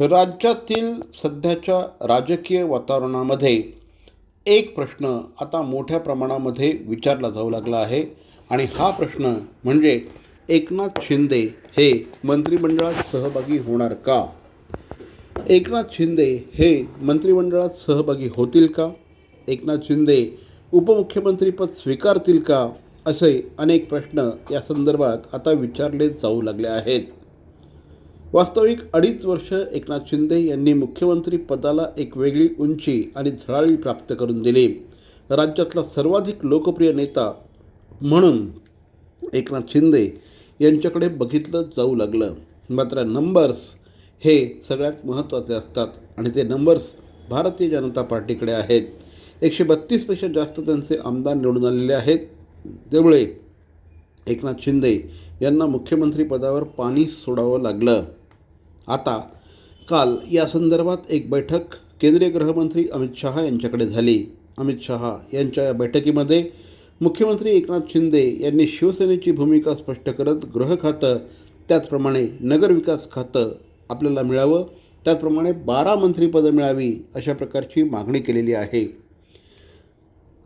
राज्यातील सध्याच्या राजकीय वातावरणामध्ये एक प्रश्न आता मोठ्या प्रमाणामध्ये विचारला जाऊ लागला आहे. आणि हा प्रश्न म्हणजे एकनाथ शिंदे हे मंत्रिमंडळात सहभागी होणार का? एकनाथ शिंदे हे मंत्रिमंडळात सहभागी होतील का? एकनाथ शिंदे उपमुख्यमंत्रीपद स्वीकारतील का? असे अनेक प्रश्न या संदर्भात आता विचारले जाऊ लागले आहेत. वास्तविक अडीच वर्ष एकनाथ शिंदे यांनी मुख्यमंत्री पदाला एक वेगळी उंची आणि झळाळी प्राप्त करून दिली. राज्यातला सर्वाधिक लोकप्रिय नेता म्हणून एकनाथ शिंदे यांच्याकडे बघितलं जाऊ लागलं. मात्र नंबर्स हे सगळ्यात महत्त्वाचे असतात आणि ते नंबर्स भारतीय जनता पार्टीकडे आहेत. एकशे बत्तीसपेक्षा जास्त त्यांचे आमदार निवडून आलेले आहेत. त्यामुळे एकनाथ शिंदे यांना मुख्यमंत्रीपदावर पाणी सोडावं लागलं. आता काल या संदर्भात एक बैठक केंद्रीय गृहमंत्री अमित शहा यांच्याकडे झाली. अमित शहा यांच्या या बैठकीमध्ये मुख्यमंत्री एकनाथ शिंदे यांनी शिवसेनेची भूमिका स्पष्ट करत गृह खातं त्याचप्रमाणे नगरविकास खातं आपल्याला मिळावं त्याचप्रमाणे बारा मंत्रीपदं मिळावी अशा प्रकारची मागणी केलेली आहे.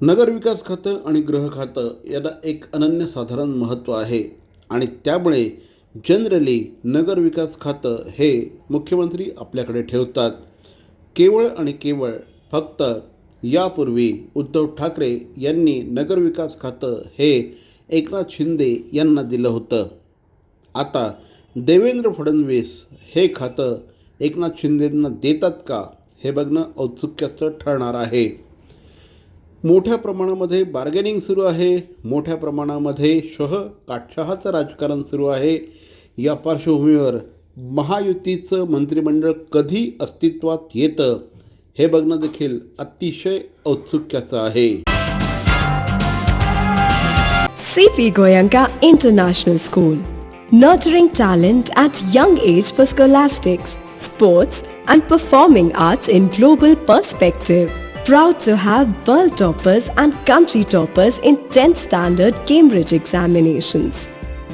नगरविकास खातं आणि गृह खातं याला एक अनन्यसाधारण महत्त्व आहे आणि त्यामुळे जनरली नगरविकास खातं हे मुख्यमंत्री आपल्याकडे ठेवतात. केवळ आणि केवळ फक्त यापूर्वी उद्धव ठाकरे यांनी नगरविकास खातं हे एकनाथ शिंदे यांना दिलं होतं. आता देवेंद्र फडणवीस हे खातं एकनाथ शिंदेंना देतात का हे बघणं औत्सुक्याचं ठरणार आहे. मोठ्या प्रमाणामध्ये बार्गेनिंग सुरू आहे. मोठ्या प्रमाणामध्ये शह काटशहाचं राजकारण सुरू आहे. या पार्श्वभूमीवर महायुतीचं मंत्रिमंडळ कधी अस्तित्वात येतं हे बघणं देखील अतिशय औत्सुक्याचं आहे CP Goyanka International School. Nurturing talent at young age for scholastics, sports, and performing arts in global perspective. Proud to have world toppers and country toppers in 10th standard Cambridge examinations.